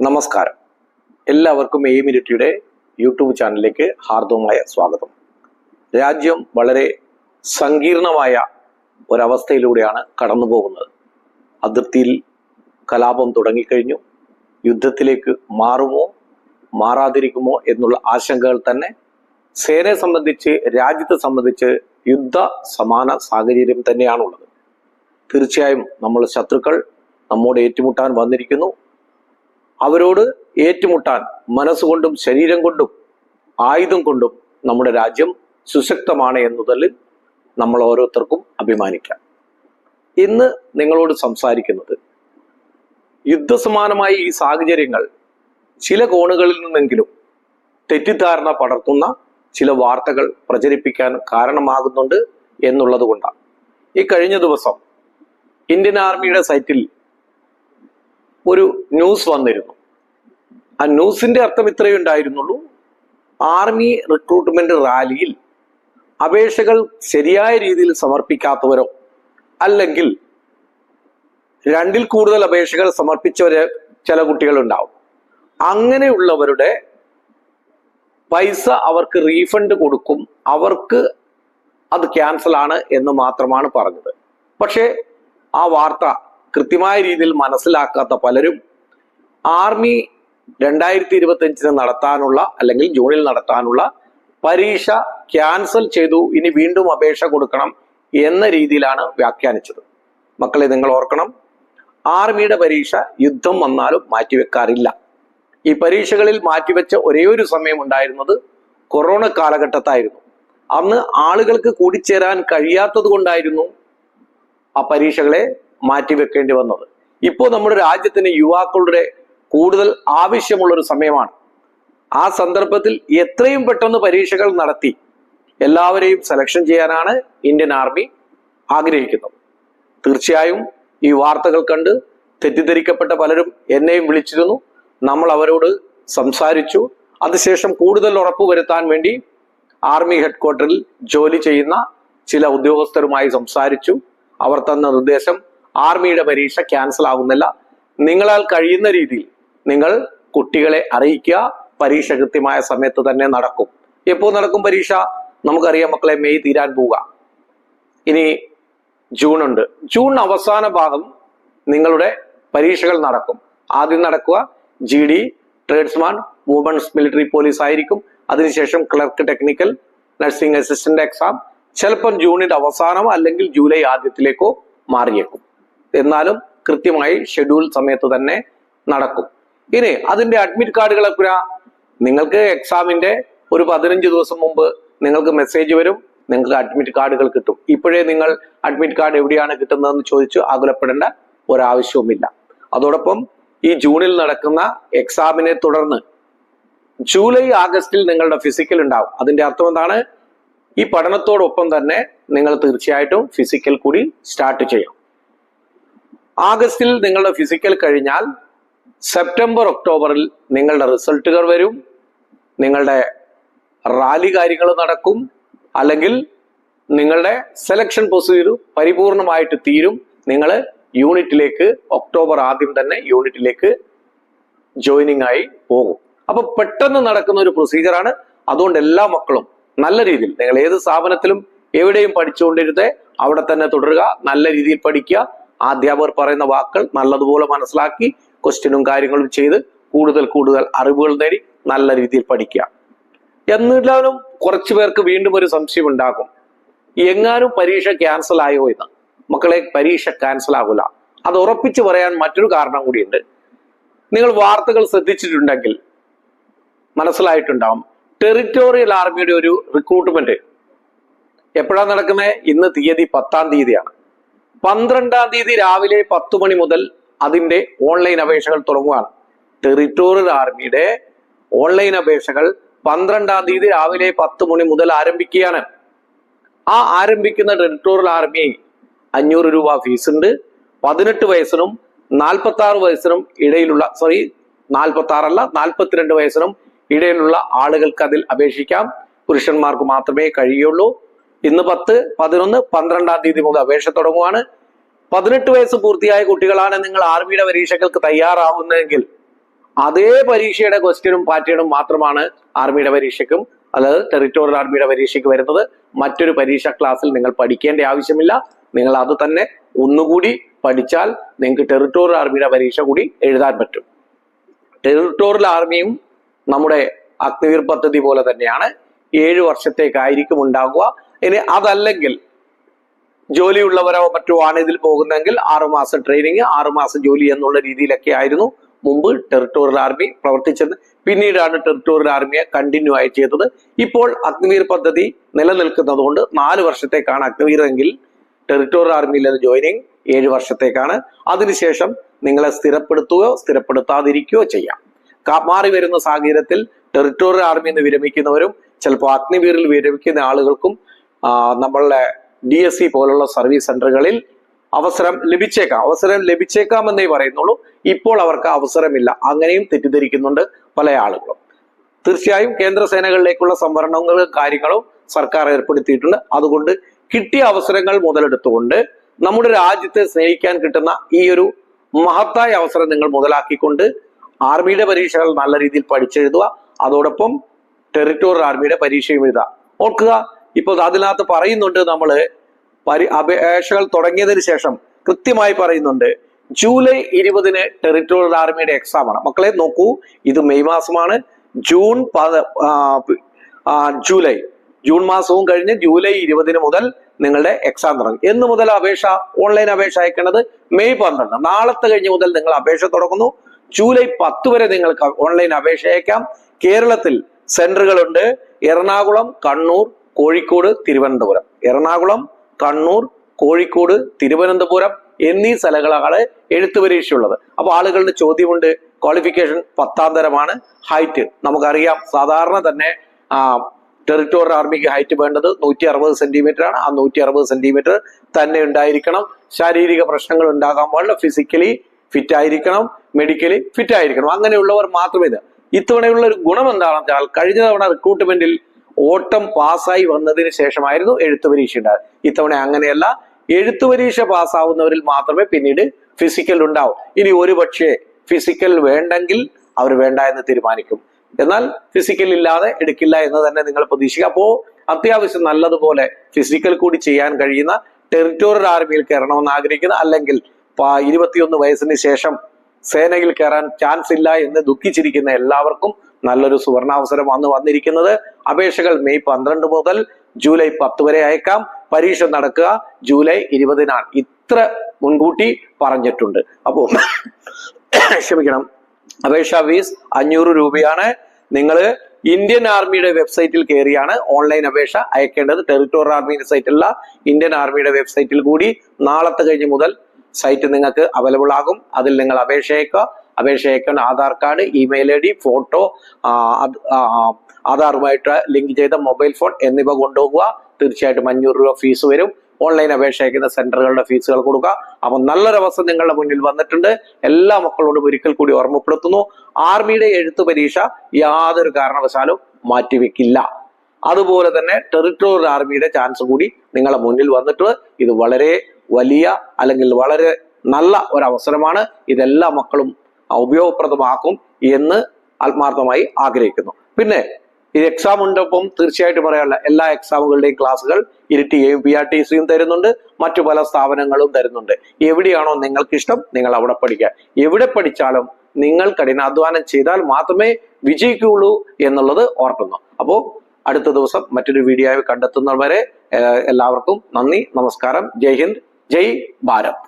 നമസ്കാരം. എല്ലാവർക്കും A മിനിറ്റിയുടെ YouTube ചാനലിലേക്ക് ഹാർദവുമായ സ്വാഗതം. രാജ്യം വളരെ സങ്കീർണമായ ഒരവസ്ഥയിലൂടെയാണ് കടന്നു പോകുന്നത് അതിർത്തിയിൽ കലാപം തുടങ്ങിക്കഴിഞ്ഞു. യുദ്ധത്തിലേക്ക് മാറുമോ മാറാതിരിക്കുമോ എന്നുള്ള ആശങ്കകൾ തന്നെ സേനയെ സംബന്ധിച്ച് രാജ്യത്തെ സംബന്ധിച്ച് യുദ്ധ സമാന സാഹചര്യം തന്നെയാണുള്ളത്. തീർച്ചയായും നമ്മൾ ശത്രുക്കൾ നമ്മോട് ഏറ്റുമുട്ടാൻ വന്നിരിക്കുന്നു. അവരോട് ഏറ്റുമുട്ടാൻ മനസ്സുകൊണ്ടും ശരീരം കൊണ്ടും ആയുധം കൊണ്ടും നമ്മുടെ രാജ്യം സുശക്തമാണ് എന്നതിൽ നമ്മൾ ഓരോരുത്തർക്കും അഭിമാനിക്കാം. ഇന്ന് നിങ്ങളോട് സംസാരിക്കുന്നത് യുദ്ധസമാനമായ ഈ സാഹചര്യങ്ങൾ ചില കോണുകളിൽ നിന്നെങ്കിലും തെറ്റിദ്ധാരണ പടർത്തുന്ന ചില വാർത്തകൾ പ്രചരിപ്പിക്കാൻ കാരണമാകുന്നുണ്ട് എന്നുള്ളത് കൊണ്ടാണ്. ഈ കഴിഞ്ഞ ദിവസം ഇന്ത്യൻ ആർമിയുടെ സൈറ്റിൽ ഒരു ന്യൂസ് വന്നിരുന്നു. ആ ന്യൂസിന്റെ അർത്ഥം ഇത്രയേ ഉണ്ടായിരുന്നുള്ളൂ. ആർമി റിക്രൂട്ട്മെന്റ് റാലിയിൽ അപേക്ഷകൾ ശരിയായ രീതിയിൽ സമർപ്പിക്കാത്തവരോ അല്ലെങ്കിൽ രണ്ടിൽ കൂടുതൽ അപേക്ഷകൾ സമർപ്പിച്ചവരെ ചില കുട്ടികളുണ്ടാവും. അങ്ങനെയുള്ളവരുടെ പൈസ അവർക്ക് റീഫണ്ട് കൊടുക്കും. അവർക്ക് അത് ക്യാൻസൽ ആണ് എന്ന് മാത്രമാണ് പറഞ്ഞത്. പക്ഷേ ആ വാർത്ത കൃത്യമായ രീതിയിൽ മനസ്സിലാക്കാത്ത പലരും ആർമി രണ്ടായിരത്തി ഇരുപത്തി അഞ്ചിന് നടത്താനുള്ള അല്ലെങ്കിൽ ജൂണിൽ നടത്താനുള്ള പരീക്ഷ ക്യാൻസൽ ചെയ്തു ഇനി വീണ്ടും അപേക്ഷ കൊടുക്കണം എന്ന രീതിയിലാണ് വ്യാഖ്യാനിച്ചത്. മക്കളെ നിങ്ങൾ ഓർക്കണം ആർമിയുടെ പരീക്ഷ യുദ്ധം വന്നാലും മാറ്റിവെക്കാറില്ല. ഈ പരീക്ഷകളിൽ മാറ്റിവെച്ച ഒരേ ഒരു സമയം ഉണ്ടായിരുന്നത് കൊറോണ കാലഘട്ടത്തായിരുന്നു. അന്ന് ആളുകൾക്ക് കൂടിച്ചേരാൻ കഴിയാത്തത് കൊണ്ടായിരുന്നു ആ പരീക്ഷകളെ മാറ്റിവെക്കേണ്ടി വന്നത്. ഇപ്പോൾ നമ്മുടെ രാജ്യത്തിന് യുവാക്കളുടെ കൂടുതൽ ആവശ്യമുള്ള ഒരു സമയമാണ്. ആ സന്ദർഭത്തിൽ എത്രയും പെട്ടെന്ന് പരീക്ഷകൾ നടത്തി എല്ലാവരെയും സെലക്ഷൻ ചെയ്യാനാണ് ഇന്ത്യൻ ആർമി ആഗ്രഹിക്കുന്നത്. തീർച്ചയായും ഈ വാർത്തകൾ കണ്ട് തെറ്റിദ്ധരിക്കപ്പെട്ട പലരും എന്നെയും വിളിച്ചിരുന്നു. നമ്മൾ അവരോട് സംസാരിച്ചു. അതിനുശേഷം കൂടുതൽ ഉറപ്പ് വരുത്താൻ വേണ്ടി ആർമി ഹെഡ്ക്വാർട്ടറിൽ ജോലി ചെയ്യുന്ന ചില ഉദ്യോഗസ്ഥരുമായി സംസാരിച്ചു. അവർ തന്ന നിർദ്ദേശം ആർമിയുടെ പരീക്ഷ ക്യാൻസൽ ആകുന്നില്ല നിങ്ങളാൽ കഴിയുന്ന രീതിയിൽ നിങ്ങൾ കുട്ടികളെ അറിയിക്കുക. പരീക്ഷ കൃത്യമായ സമയത്ത് തന്നെ നടക്കും. എപ്പോൾ നടക്കും പരീക്ഷ? നമുക്കറിയാം മക്കളെ മെയ് തീരാൻ പോവുക. ഇനി ജൂൺ ഉണ്ട്. ജൂൺ അവസാന ഭാഗം നിങ്ങളുടെ പരീക്ഷകൾ നടക്കും. ആദ്യം നടക്കുക G D tradesman women's military police ആയിരിക്കും. അതിനുശേഷം clerk technical nursing assistant exam ചിലപ്പം ജൂണിന്റെ അവസാനമോ അല്ലെങ്കിൽ ജൂലൈ ആദ്യത്തിലേക്കോ മാറിയേക്കും. എന്നാലും കൃത്യമായി ഷെഡ്യൂൾ സമയത്ത് തന്നെ നടക്കും. ഇനി അതിന്റെ അഡ്മിറ്റ് കാർഡുകളൊക്കെ നിങ്ങൾക്ക് എക്സാമിന്റെ ഒരു പതിനഞ്ച് ദിവസം മുമ്പ് നിങ്ങൾക്ക് മെസ്സേജ് വരും നിങ്ങൾക്ക് അഡ്മിറ്റ് കാർഡുകൾ കിട്ടും. ഇപ്പോഴേ നിങ്ങൾ അഡ്മിറ്റ് കാർഡ് എവിടെയാണ് കിട്ടുന്നതെന്ന് ചോദിച്ചു ആകുലപ്പെടേണ്ട ഒരാവശ്യവുമില്ല. അതോടൊപ്പം ഈ ജൂണിൽ നടക്കുന്ന എക്സാമിനെ തുടർന്ന് ജൂലൈ ആഗസ്റ്റിൽ നിങ്ങളുടെ ഫിസിക്കൽ ഉണ്ടാവും. അതിന്റെ അർത്ഥം എന്താണ്? ഈ പഠനത്തോടൊപ്പം തന്നെ നിങ്ങൾ തീർച്ചയായിട്ടും ഫിസിക്കൽ കൂടി സ്റ്റാർട്ട് ചെയ്യണം. ആഗസ്റ്റിൽ നിങ്ങളുടെ ഫിസിക്കൽ കഴിഞ്ഞാൽ സെപ്റ്റംബർ ഒക്ടോബറിൽ നിങ്ങളുടെ റിസൾട്ടുകൾ വരും. നിങ്ങളുടെ റാലി കാര്യങ്ങൾ നടക്കും. അല്ലെങ്കിൽ നിങ്ങളുടെ സെലക്ഷൻ പ്രൊസീജിയർ പരിപൂർണമായിട്ട് തീരും. നിങ്ങൾ യൂണിറ്റിലേക്ക് ഒക്ടോബർ ആദ്യം തന്നെ യൂണിറ്റിലേക്ക് ജോയിനിങ് ആയി പോകും. അപ്പൊ പെട്ടെന്ന് നടക്കുന്ന ഒരു പ്രൊസീജിയറാണ് അതുകൊണ്ട് എല്ലാ മക്കളും നല്ല രീതിയിൽ നിങ്ങൾ ഏത് സ്ഥാപനത്തിലും എവിടെയും പഠിച്ചുകൊണ്ടിരുന്നത് അവിടെ തന്നെ തുടരുക. നല്ല രീതിയിൽ പഠിക്കുക. ആ അധ്യാപകർ പറയുന്ന വാക്കുകൾ നല്ലതുപോലെ മനസ്സിലാക്കി ക്വസ്റ്റ്യനും കാര്യങ്ങളും ചെയ്ത് കൂടുതൽ കൂടുതൽ അറിവുകൾ നേടി നല്ല രീതിയിൽ പഠിക്കുക. എന്നിരുന്നാലും കുറച്ചു പേർക്ക് വീണ്ടും ഒരു സംശയം ഉണ്ടാകും. എങ്ങാനും പരീക്ഷ ക്യാൻസൽ ആയോ എന്ന്. മക്കളെ പരീക്ഷ ക്യാൻസൽ ആകില്ല അത് ഉറപ്പിച്ചു പറയാൻ മറ്റൊരു കാരണം കൂടിയുണ്ട്. നിങ്ങൾ വാർത്തകൾ ശ്രദ്ധിച്ചിട്ടുണ്ടെങ്കിൽ മനസ്സിലായിട്ടുണ്ടാവും. ടെറിറ്റോറിയൽ ആർമിയുടെ ഒരു റിക്രൂട്ട്മെന്റ് എപ്പോഴാണ് നടക്കുന്നത് ഇന്ന് തീയതി പത്താം തീയതിയാണ്. പന്ത്രണ്ടാം തീയതി രാവിലെ പത്ത് മണി മുതൽ അതിന്റെ ഓൺലൈൻ അപേക്ഷകൾ തുടങ്ങുകയാണ്. ടെറിട്ടോറിയൽ ആർമിയുടെ ഓൺലൈൻ അപേക്ഷകൾ പന്ത്രണ്ടാം തീയതി രാവിലെ പത്ത് മണി മുതൽ ആരംഭിക്കുകയാണ്. ആ ആരംഭിക്കുന്ന ടെറിട്ടോറിയൽ ആർമി അഞ്ഞൂറ് രൂപ ഫീസ് ഉണ്ട് പതിനെട്ട് വയസ്സിനും നാൽപ്പത്തി ആറ് വയസ്സിനും ഇടയിലുള്ള സോറി നാൽപ്പത്തി ആറല്ല നാൽപ്പത്തിരണ്ട് വയസ്സിനും ഇടയിലുള്ള ആളുകൾക്ക് അതിൽ അപേക്ഷിക്കാം. പുരുഷന്മാർക്ക് മാത്രമേ കഴിയുള്ളൂ. ഇന്ന് പത്ത് പതിനൊന്ന് പന്ത്രണ്ടാം തീയതി മുതൽ അപേക്ഷ തുടങ്ങുവാണ്. പതിനെട്ട് വയസ്സ് പൂർത്തിയായ കുട്ടികളാണ് നിങ്ങൾ ആർമിയുടെ പരീക്ഷകൾക്ക് തയ്യാറാവുന്നതെങ്കിൽ അതേ പരീക്ഷയുടെ ക്വസ്റ്റ്യനും പാറ്റേണും മാത്രമാണ് ആർമിയുടെ പരീക്ഷയ്ക്കും അതായത് ടെറിറ്റോറിയൽ ആർമിയുടെ പരീക്ഷയ്ക്ക് വരുന്നത്. മറ്റൊരു പരീക്ഷാ ക്ലാസ്സിൽ നിങ്ങൾ പഠിക്കേണ്ട ആവശ്യമില്ല. നിങ്ങൾ അത് തന്നെ ഒന്നുകൂടി പഠിച്ചാൽ നിങ്ങൾക്ക് ടെറിറ്റോറിയൽ ആർമിയുടെ പരീക്ഷ കൂടി എഴുതാൻ പറ്റും. ടെറിറ്റോറിയൽ ആർമിയും നമ്മുടെ അഗ്നിവീർ പദ്ധതി പോലെ തന്നെയാണ്. ഏഴ് വർഷത്തേക്കായിരിക്കും ഉണ്ടാകുക ഇനി അതല്ലെങ്കിൽ ജോലിയുള്ളവരോ മറ്റോ ആണ് ഇതിൽ പോകുന്നതെങ്കിൽ ആറുമാസം ട്രെയിനിങ് ആറുമാസം ജോലി എന്നുള്ള രീതിയിലൊക്കെ ആയിരുന്നു മുമ്പ് ടെറിട്ടോറിയൽ ആർമി പ്രവർത്തിച്ചത്. പിന്നീടാണ് ടെറിട്ടോറിയൽ ആർമിയെ കണ്ടിന്യൂ ആയി ചെയ്തത്. ഇപ്പോൾ അഗ്നിവീർ പദ്ധതി നിലനിൽക്കുന്നത് കൊണ്ട് നാല് വർഷത്തേക്കാണ് അഗ്നിവീർ എങ്കിൽ ടെറിട്ടോറിയൽ ആർമിയിലെ ജോയിനിങ് ഏഴ് വർഷത്തേക്കാണ്. അതിനുശേഷം നിങ്ങളെ സ്ഥിരപ്പെടുത്തുകയോ സ്ഥിരപ്പെടുത്താതിരിക്കുകയോ ചെയ്യാം. മാറി വരുന്ന സാഹചര്യത്തിൽ ടെറിട്ടോറിയൽ ആർമിയിൽ നിന്ന് വിരമിക്കുന്നവരും ചിലപ്പോൾ അഗ്നിവീറിൽ വിരമിക്കുന്ന ആളുകൾക്കും നമ്മളുടെ ഡി എസ് സി പോലുള്ള സർവീസ് സെന്ററുകളിൽ അവസരം ലഭിച്ചേക്കാം. അവസരം ലഭിച്ചേക്കാമെന്നേ പറയുന്നുള്ളൂ. ഇപ്പോൾ അവർക്ക് അവസരമില്ല. അങ്ങനെയും തെറ്റിദ്ധരിക്കുന്നുണ്ട് പല ആളുകളും. തീർച്ചയായും കേന്ദ്ര സേനകളിലേക്കുള്ള സംവരണങ്ങളും കാര്യങ്ങളും സർക്കാർ ഏർപ്പെടുത്തിയിട്ടുണ്ട്. അതുകൊണ്ട് കിട്ടിയ അവസരങ്ങൾ മുതലെടുത്തുകൊണ്ട് നമ്മുടെ രാജ്യത്തെ സ്നേഹിക്കാൻ കിട്ടുന്ന ഈ ഒരു മഹത്തായ അവസരം നിങ്ങൾ മുതലാക്കിക്കൊണ്ട് ആർമിയുടെ പരീക്ഷകൾ നല്ല രീതിയിൽ പഠിച്ചെഴുതുക. അതോടൊപ്പം ടെറിട്ടോറിയൽ ആർമിയുടെ പരീക്ഷയും എഴുതുക. ഓർക്കുക ഇപ്പോൾ അതിനകത്ത് പറയുന്നുണ്ട് നമ്മൾ പരി അപേക്ഷകൾ തുടങ്ങിയതിന് ശേഷം കൃത്യമായി പറയുന്നുണ്ട് ജൂലൈ ഇരുപതിന് ടെറിട്ടോറിയൽ ആർമിയുടെ എക്സാം ആണ്. മക്കളെ നോക്കൂ ഇത് മെയ് മാസമാണ്. June July. ജൂൺ മാസവും കഴിഞ്ഞ് ജൂലൈ ഇരുപതിന് മുതൽ നിങ്ങളുടെ എക്സാം തുടങ്ങും. എന്ന് മുതൽ അപേക്ഷ ഓൺലൈൻ അപേക്ഷ അയക്കേണ്ടത് മെയ് പന്ത്രണ്ട്. നാളത്തെ കഴിഞ്ഞ് മുതൽ നിങ്ങൾ അപേക്ഷ തുടങ്ങുന്നു. ജൂലൈ പത്ത് വരെ നിങ്ങൾക്ക് ഓൺലൈൻ അപേക്ഷ അയക്കാം. കേരളത്തിൽ സെന്ററുകളുണ്ട്. എറണാകുളം കണ്ണൂർ കോഴിക്കോട് തിരുവനന്തപുരം. എറണാകുളം കണ്ണൂർ കോഴിക്കോട് തിരുവനന്തപുരം എന്നീ സ്ഥലങ്ങളാണ് എഴുത്തു പരീക്ഷയുള്ളത്. അപ്പൊ ആളുകളുടെ ചോദ്യമുണ്ട് ക്വാളിഫിക്കേഷൻ പത്താം തരമാണ് ഹൈറ്റ് നമുക്കറിയാം. സാധാരണ തന്നെ ടെറിട്ടോറിയൽ ആർമിക്ക് ഹൈറ്റ് വേണ്ടത് നൂറ്റി അറുപത് സെന്റിമീറ്റർ ആണ്. ആ നൂറ്റി അറുപത് സെന്റിമീറ്റർ തന്നെ ഉണ്ടായിരിക്കണം. ശാരീരിക പ്രശ്നങ്ങൾ ഉണ്ടാകാൻ പാടില്ല. ഫിസിക്കലി ഫിറ്റ് ആയിരിക്കണം. മെഡിക്കലി ഫിറ്റ് ആയിരിക്കണം. അങ്ങനെയുള്ളവർ മാത്രമേ ഇത്. ഇത്തവണയുള്ള ഒരു ഗുണം എന്താണെന്ന് വെച്ചാൽ കഴിഞ്ഞ തവണ റിക്രൂട്ട്മെന്റിൽ ഓട്ടം പാസ്സായി വന്നതിന് ശേഷമായിരുന്നു എഴുത്തു പരീക്ഷ ഉണ്ടായത്. ഇത്തവണ അങ്ങനെയല്ല എഴുത്തു പരീക്ഷ പാസ്സാവുന്നവരിൽ മാത്രമേ പിന്നീട് ഫിസിക്കൽ ഉണ്ടാവും. ഇനി ഒരു പക്ഷേ ഫിസിക്കൽ വേണ്ടെങ്കിൽ അവർ വേണ്ട എന്ന് തീരുമാനിക്കും. എന്നാൽ ഫിസിക്കൽ ഇല്ലാതെ എടുക്കില്ല എന്ന് തന്നെ നിങ്ങൾ പ്രതീക്ഷിക്കുക. അപ്പോ അത്യാവശ്യം നല്ലതുപോലെ ഫിസിക്കൽ കൂടി ചെയ്യാൻ കഴിയുന്ന ടെറിറ്റോറിയൽ ആർമിയിൽ കയറണമെന്ന് ആഗ്രഹിക്കുന്ന അല്ലെങ്കിൽ ഇരുപത്തിയൊന്ന് വയസ്സിന് ശേഷം സേനയിൽ കയറാൻ ചാൻസ് ഇല്ല എന്ന് ദുഃഖിച്ചിരിക്കുന്ന എല്ലാവർക്കും നല്ലൊരു സുവർണാവസരം അന്ന് വന്നിരിക്കുന്നത്. അപേക്ഷകൾ മെയ് പന്ത്രണ്ട് മുതൽ ജൂലൈ പത്ത് വരെ അയക്കാം. പരീക്ഷ നടക്കുക ജൂലൈ ഇരുപതിനാണ്. ഇത്ര മുൻകൂട്ടി പറഞ്ഞിട്ടുണ്ട്. അപ്പോ ക്ഷമിക്കണം. അപേക്ഷാ ഫീസ് അഞ്ഞൂറ് രൂപയാണ്. നിങ്ങൾ ഇന്ത്യൻ ആർമിയുടെ വെബ്സൈറ്റിൽ കയറിയാണ് ഓൺലൈൻ അപേക്ഷ അയക്കേണ്ടത്. ടെറിട്ടോറിയൽ ആർമിയുടെ സൈറ്റിലുള്ള ഇന്ത്യൻ ആർമിയുടെ വെബ്സൈറ്റിൽ കൂടി നാളത്തെ കഴിഞ്ഞ് മുതൽ സൈറ്റ് നിങ്ങൾക്ക് അവൈലബിൾ ആകും. അതിൽ നിങ്ങൾ അപേക്ഷ അയക്കുക. അപേക്ഷ അയക്കാൻ Aadhaar card email I D photo ആധാറുമായിട്ട് link ചെയ്ത മൊബൈൽ ഫോൺ എന്നിവ കൊണ്ടുപോകുക. തീർച്ചയായിട്ടും അഞ്ഞൂറ് രൂപ ഫീസ് വരും. ഓൺലൈൻ അപേക്ഷ അയക്കുന്ന സെന്ററുകളുടെ ഫീസുകൾ കൊടുക്കുക. അപ്പൊ നല്ലൊരു നിങ്ങളുടെ മുന്നിൽ വന്നിട്ടുണ്ട്. എല്ലാ മക്കളോടും ഒരിക്കൽ കൂടി ഓർമ്മപ്പെടുത്തുന്നു. ആർമിയുടെ എഴുത്തു പരീക്ഷ യാതൊരു കാരണവശാലും മാറ്റിവെക്കില്ല. അതുപോലെ തന്നെ ടെറിട്ടോറിയൽ ആർമിയുടെ ചാൻസ് കൂടി നിങ്ങളുടെ മുന്നിൽ വന്നിട്ട് ഇത് വളരെ വലിയ അല്ലെങ്കിൽ വളരെ നല്ല ഒരു അവസരമാണ്. ഇതെല്ലാ മക്കളും ഉപയോഗപ്രദമാക്കും എന്ന് ആത്മാർത്ഥമായി ആഗ്രഹിക്കുന്നു. പിന്നെ ഈ എക്സാം ഉണ്ടപ്പം തീർച്ചയായിട്ടും പറയാനുള്ള എല്ലാ എക്സാമുകളുടെയും ക്ലാസ്സുകൾ Iritty A P R T സിയും തരുന്നുണ്ട് മറ്റു പല സ്ഥാപനങ്ങളും തരുന്നുണ്ട്. എവിടെയാണോ നിങ്ങൾക്ക് ഇഷ്ടം നിങ്ങൾ അവിടെ പഠിക്കുക. എവിടെ പഠിച്ചാലും നിങ്ങൾ കഠിനാധ്വാനം ചെയ്താൽ മാത്രമേ വിജയിക്കുകയുള്ളൂ എന്നുള്ളത് ഓർക്കുന്നു. അപ്പോൾ അടുത്ത ദിവസം മറ്റൊരു വീഡിയോ കണ്ടെത്തുന്നവരെ എല്ലാവർക്കും നന്ദി നമസ്കാരം. ജയ് ഹിന്ദ് ജയ് ഭാരത്.